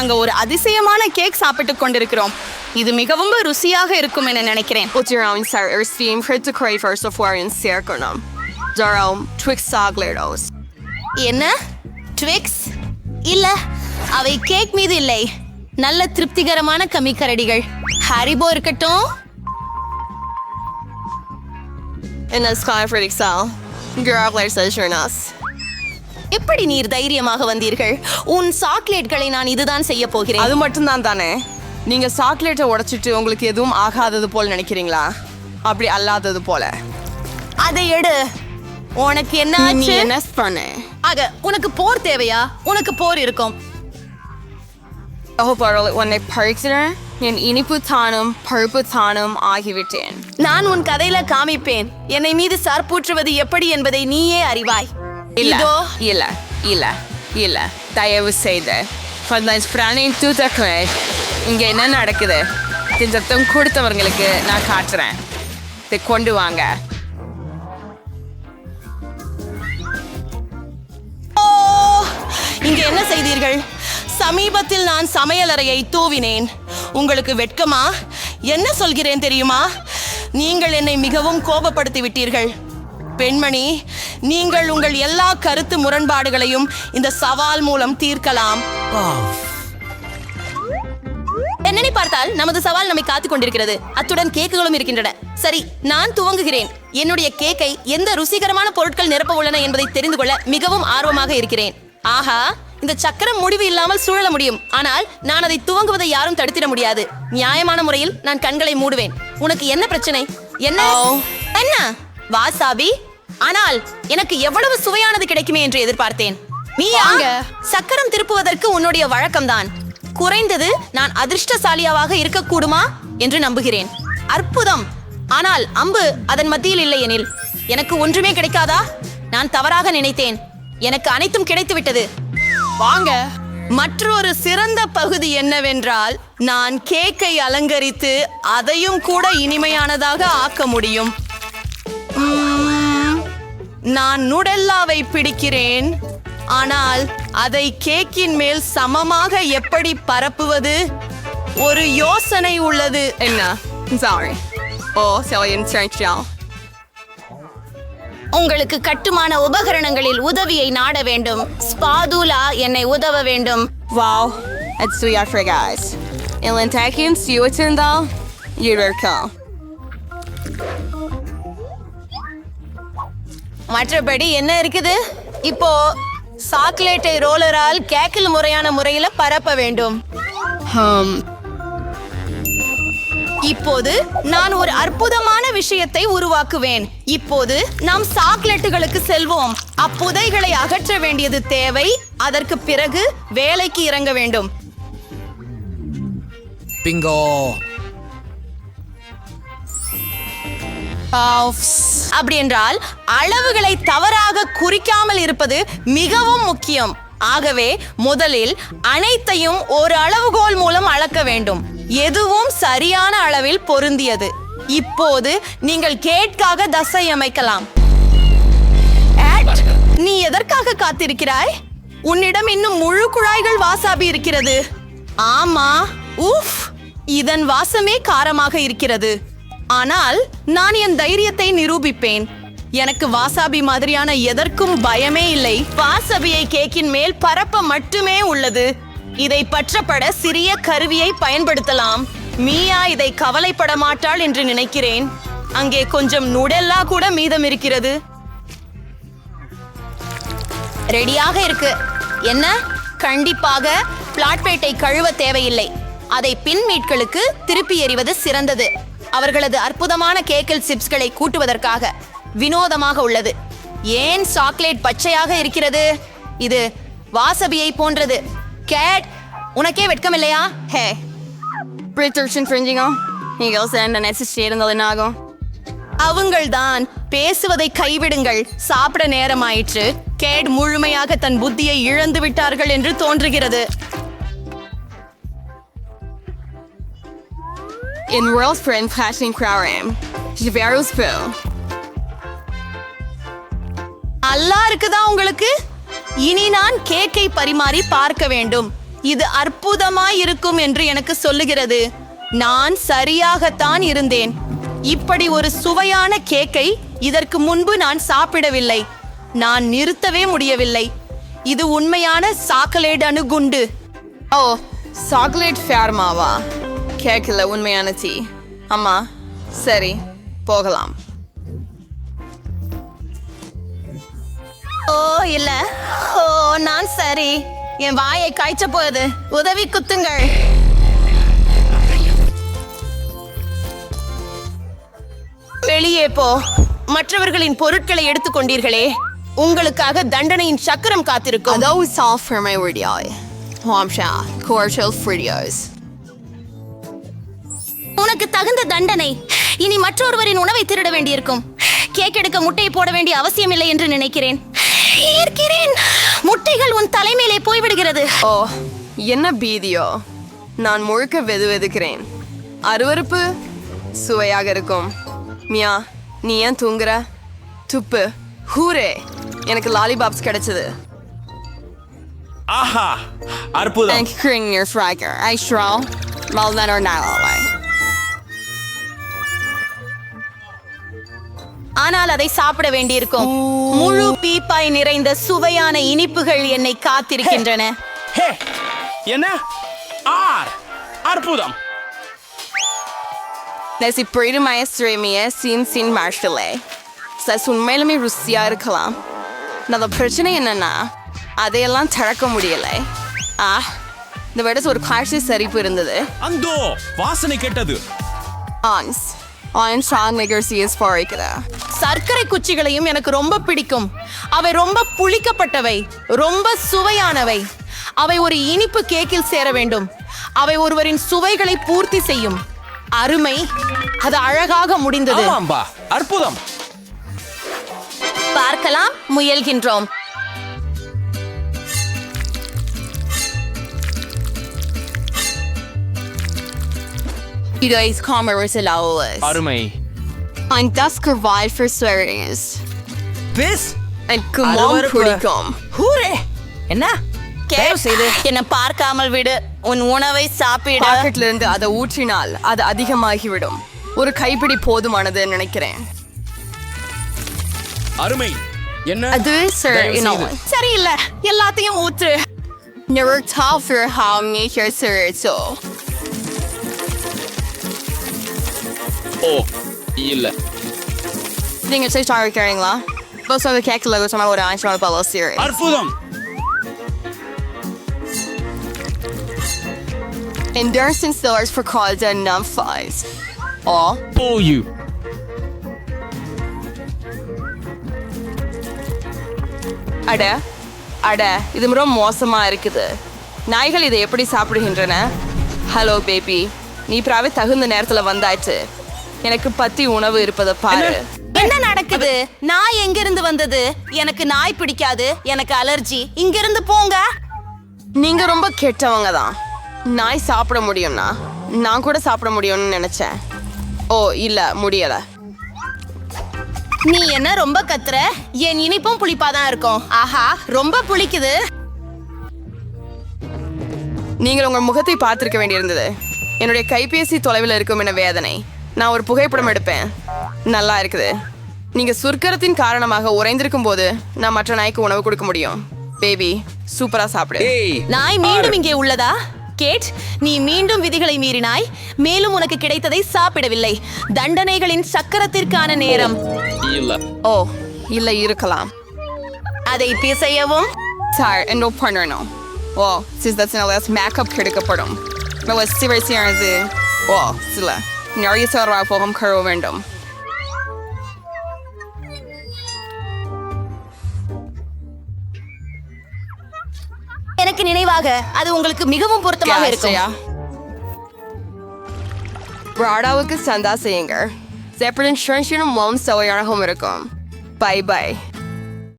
நாங்க ஒரு அதிசயமான கேக் சாப்பிட்டுக் கொண்டிருக்கிறோம். இது மிகவும் ருசியாக இருக்கும் என நினைக்கிறேன். என்ன? ட்விக்ஸ் இல்ல. அவை கேக் மீது இல்லை. நல்ல திருப்திகரமான கமிக்கரடிகள். ஹாரிபோ இருக்கட்டும். In the sky for Excel. எப்படி நீர் தைரியமாக வந்தீர்கள்? உன் சாக்லேட்களை நான் இதுதான் செய்ய போகிறேன். அது மட்டும்தான் தானே? நீங்க சாக்லேட்டை உடைச்சிட்டு உங்களுக்கு எதுவும் ஆகாதது போல் நினைக்கிறீங்களா? அப்படி அல்லாதது போல. அதை எடு. உனக்கு என்ன ஆச்சு? என்ன பண்ண? ஆக உனக்கு போர் தேவையா? உனக்கு போர் இருக்கும். ஓ பரவாயில்ல உன்னை பறிக்கிறேன் என் இனிப்பு தானும் பருப்பு தானும் ஆகிவிட்டேன். நான் உன் கதையில காமிப்பேன். என்னை மீது சார்பூற்றுவது எப்படி என்பதை நீயே அறிவாய். இதோ இல்ல இல்ல இல்ல தயவு செய்து பதினஞ்சு பிராணி தூத்தக்குவேன் இங்க என்ன நடக்குது இந்த சத்தம் கொடுத்தவங்களுக்கு நான் காட்டுறேன் இதை கொண்டு வாங்க இங்க என்ன செய்தீர்கள் சமீபத்தில் நான் சமையலறையை தூவினேன் உங்களுக்கு வெட்கமா? என்ன சொல்கிறேன் தெரியுமா? நீங்கள் என்னை மிகவும் கோபப்படுத்தி விட்டீர்கள். பெண்மணி நீங்கள் உங்கள் எல்லா கருத்து முரண்பாடுகளையும் இந்த சவால் மூலம் தீர்க்கலாம். என்னனை பார்த்தால் நமது சவால் நம்மை காத்துக் கொண்டிருக்கிறது. அத்துடன் கேக்குகளும் இருக்கின்றன. சரி நான் துவங்குகிறேன். என்னுடைய கேக்கை எந்த ருசிகரமான பொருட்கள் நிரப்ப உள்ளன என்பதை தெரிந்து கொள்ள மிகவும் ஆர்வமாக இருக்கிறேன். ஆஹா இந்த சக்கரம் முடிவு இல்லாமல் சுழல முடியும். ஆனால் நான் அதை துவங்குவதை யாரும் தடுத்திட முடியாது. நியாயமான முறையில் நான் கண்களை மூடுவேன். உனக்கு என்ன பிரச்சனை? என்ன? என்ன? வாசாபி ஆனால் எனக்கு எவ்வளவு சுவையானது கிடைக்குமே என்று எதிர்பார்த்தேன். நீ சக்கரம் திருப்புவதற்கு உன்னுடைய வழக்கம்தான். குறைந்தது நான் அதிர்ஷ்டசாலியாவாக இருக்கக்கூடுமா என்று நம்புகிறேன். அற்புதம். ஆனால் அம்பு அதன் மத்தியில் இல்லை எனில் எனக்கு ஒன்றுமே கிடைக்காதா? நான் தவறாக நினைத்தேன். எனக்கு அனைத்தும் கிடைத்து விட்டது வாங்க. மற்றொரு சிறந்த பகுதி என்னவென்றால் நான் கேக்கை அலங்கரித்து அதையும் கூட இனிமையானதாக ஆக்க முடியும். நான் நுடெல்லாவை பிடிக்கிறேன். ஆனால் அதை கேக்கின் மேல் சமமாக எப்படி பரப்புவது? ஒரு யோசனை உள்ளது. என்ன? சாரி ஓ உங்களுக்கு கட்டுமான உபகரணங்களில் உதவியை நாட வேண்டும். ஸ்பாதுலா என்னை உதவ வேண்டும். Wow, it's sweet for guys. Ellen Takins, you attend though? You're welcome. மற்றபடி என்ன இருக்குது? இப்போ சாக்லேட்டை ரோலரால் கேக்கில் முறையான முறையில பரப்ப வேண்டும். இப்போது நான் ஒரு அற்புதமான விஷயத்தை உருவாக்குவேன். இப்போது நாம் சாக்லேட்டுகளுக்கு செல்வோம். அப்புதைகளை அகற்ற வேண்டியது தேவை. அதற்கு பிறகு வேலைக்கு இறங்க வேண்டும். பிங்கோ. அப்படி என்றால் அளவுகளை தவறாக குறிக்காமல் இருப்பது மிகவும் முக்கியம். ஆகவே முதலில் அனைத்தையும் ஒரு அளவுகோல் மூலம் அளக்க வேண்டும். எதுவும் சரியான அளவில் பொருந்தியது. இப்போது நீங்கள் கேட்காக தசை அமைக்கலாம். நீ எதற்காக காத்திருக்கிறாய்? உன்னிடம் இன்னும் முழு குழாய்கள் வாசாபி இருக்கிறது. ஆமா உஃப் இதன் வாசமே காரமாக இருக்கிறது. ஆனால் நான் என் தைரியத்தை நிரூபிப்பேன். எனக்கு வாசாபி மாதிரியான எதற்கும் பயமே இல்லை. வாசபியை கேக்கின் மேல் பரப்ப மட்டுமே உள்ளது. இதை பற்றப்பட சிறிய கருவியை பயன்படுத்தலாம். மீயா இதை கவலைப்பட மாட்டாள் என்று நினைக்கிறேன். அங்கே கொஞ்சம் நுடெல்லா கூட மீதம் இருக்கிறது ரெடியாக இருக்கு. என்ன? கண்டிப்பாக பிளாட்பேட்டை கழுவ தேவையில்லை. அதை பின் மீட்களுக்கு திருப்பி எறிவது சிறந்தது. அவர்களது அற்புதமான கேக்கில் சிப்ஸ்களை கூட்டுவதற்காக வினோதமாக உள்ளது. ஏன் சாக்லேட் பச்சையாக இருக்கிறது? இது வாசபியை போன்றது. கேட் உனக்கே ஹே. on? You girls and the next shade in the Linago. அவங்கள்தான் பேசுவதை கைவிடுங்கள். சாப்பிட நேரமாயிற்று. கேட் முழுமையாக தன் புத்தியை இழந்து விட்டார்கள் என்று தோன்றுகிறது. In World Friend Flashing Crowram. Javero's Bill. நல்லா இருக்குதா உங்களுக்கு? இனி நான் கேக்கை பரிமாறி பார்க்க வேண்டும். இது அற்புதமாய் இருக்கும் என்று எனக்கு சொல்லுகிறது. நான் சரியாகத்தான் இருந்தேன். இப்படி ஒரு சுவையான கேக்கை இதற்கு முன்பு நான் சாப்பிடவில்லை. நான் நிறுத்தவே முடியவில்லை. இது உண்மையான சாக்லேட் அணுகுண்டு ஓ சாக்லேட் ஃபேர்மாவா? கேட்கல உண்மையான டீ அம்மா சரி போகலாம். ஓ இல்ல. ஓ நான் சரி. என் வாயை காய்ச்ச போகுது. உதவி குத்துங்கள். வெளியே போ. மற்றவர்களின் பொருட்களை எடுத்துக்கொண்டீர்களே உங்களுக்காக தண்டனையின் சக்கரம் காத்திருக்கும். Those are for my video. Homsha, cordial fritos. உனக்கு தகுந்த தண்டனை. இனி மற்றொருவரின் உணவை திருட வேண்டியிருக்கும். கேக் எடுக்க முட்டையை போட வேண்டிய அவசியமில்லை என்று நினைக்கிறேன். இருக்கிறேன் முட்டைகள் உன் தலைமையிலே போய்விடுகிறது. ஓ என்ன பீதியோ. நான் முழுக்க வெது வெதுக்கிறேன். அருவருப்பு சுவையாக இருக்கும். மியா நீ ஏன் தூங்குற? துப்பு. ஹூரே எனக்கு லாலிபாப்ஸ் கிடைச்சது. ஆஹா அற்புதம். Thank you, your fragger. I straw. Well, then or not ஆனால் அதை சாப்பிட வேண்டியிருக்கும். முழு பீப்பாய் நிறைந்த சுவையான இனிப்புகள் என்னை காத்திருக்கின்றன. என்ன? ஆர் அற்புதம். Nasi Brady Maestro Mia Sin Sin Marshale. Sas உண்மையிலுமே ருசியா இருக்கலாம் நம்ம பிரச்சனை என்னன்னா அதையெல்லாம் திறக்க முடியல ஆ இந்த விட ஒரு காட்சி சரிப்பு இருந்தது அந்தோ வாசனை கெட்டது. ஆன்ஸ் ஸ்ட்ராங் நெகர்சியஸ் போய்க்குதா சர்க்கரை குச்சிகளையும் எனக்கு ரொம்ப பிடிக்கும். அவை ரொம்ப புளிக்கப்பட்டவை ரொம்ப சுவையானவை. அவை ஒரு இனிப்பு கேக்கில் சேர வேண்டும். அவை ஒருவரின் சுவைகளை பூர்த்தி செய்யும். அருமை. அது அழகாக முடிந்தது. அற்புதம். பார்க்கலாம் முயல்கின்றோம். ஐஸ் காமர்ஸ் லவ்லஸ் அருமை And dusk survive for swearings. பேஸ் எனக்கு மாம் பிடிக்கும் ஹூரே! என்ன? தயவு செய்து. என்ன பார்க்காமல் விடு. உன் உணவை சாப்பிட. பாக்கெட்ல இருந்து அதை ஊற்றினால் அது அதிகமாகிவிடும். ஒரு கைப்பிடி போதுமானது நினைக்கிறேன். அருமை. என்ன? அது சார் தயவு செய்து. சரியில்லை. எல்லாத்தையும் ஊற்று. Never tell for how me here sir so. ஓ இல்ல நீங்க போய் ஸ்டார் வைக்கிறீங்களா பஸ் வந்து கேட்கல சொன்னா ஒரு ஆயிரம் ரூபாய் சரி அற்புதம் Endurance stores for called and numb flies. All oh you அட அட இது ரொம்ப மோசமா இருக்குது நாய்கள் இதை எப்படி சாப்பிடுகின்றன ஹலோ பேபி நீ பிராவே தகுந்த நேரத்துல வந்தாச்சு எனக்கு பத்தி உணவு இருப்பதை பாரு. என்ன? நடக்குது? நாய் எங்கிருந்து வந்தது? எனக்கு நாய் பிடிக்காது எனக்கு அலர்ஜி. இங்கிருந்து போங்க. நீங்க ரொம்ப கெட்டவங்க தான். நாய் சாப்பிட முடியும்னா நான் கூட சாப்பிட முடியும்னு நினைச்சேன். ஓ இல்ல முடியல. நீ என்ன ரொம்ப கத்துற? என் இனிப்பும் புளிப்பாதான் இருக்கும். ஆஹா ரொம்ப புளிக்குது. நீங்கள் உங்கள் முகத்தை பார்த்திருக்க வேண்டியிருந்தது. என்னுடைய கைபேசி தொலைவில் இருக்கும் என வேதனை. நான் ஒரு புகைப்படம் எடுப்பேன். நல்லா இருக்குது. நீங்க சுர்க்கரத்தின் காரணமாக உறைந்திருக்கும் போது நான் மற்ற நாய்க்கு உணவு கொடுக்க முடியும். பேபி சூப்பரா சாப்பிடு. நாய் மீண்டும் இங்கே உள்ளதா? கேட் நீ மீண்டும் விதிகளை மீறினாய் மேலும் உனக்கு கிடைத்ததை சாப்பிடவில்லை. தண்டனைகளின் சக்கரத்திற்கான நேரம். இல்ல. ஓ இல்ல இருக்கலாம். அதை பிசையவும். சார் என்ன பண்ணணும் ஓ சிஸ்தத்தினால மேக்கப் கெடுக்கப்படும். நல்ல சிவசியானது ஓ சில நிறைய சொல்றா போகம் கழுவ வேண்டும் எனக்கு நினைவாக அது உங்களுக்கு மிகவும் பொருத்தமாக இருக்கும். பிராடாவுக்கு சந்தா செய்யுங்க செப்பரன் ஷன்ஷனும் மோம் சவையாகவும் இருக்கும். By by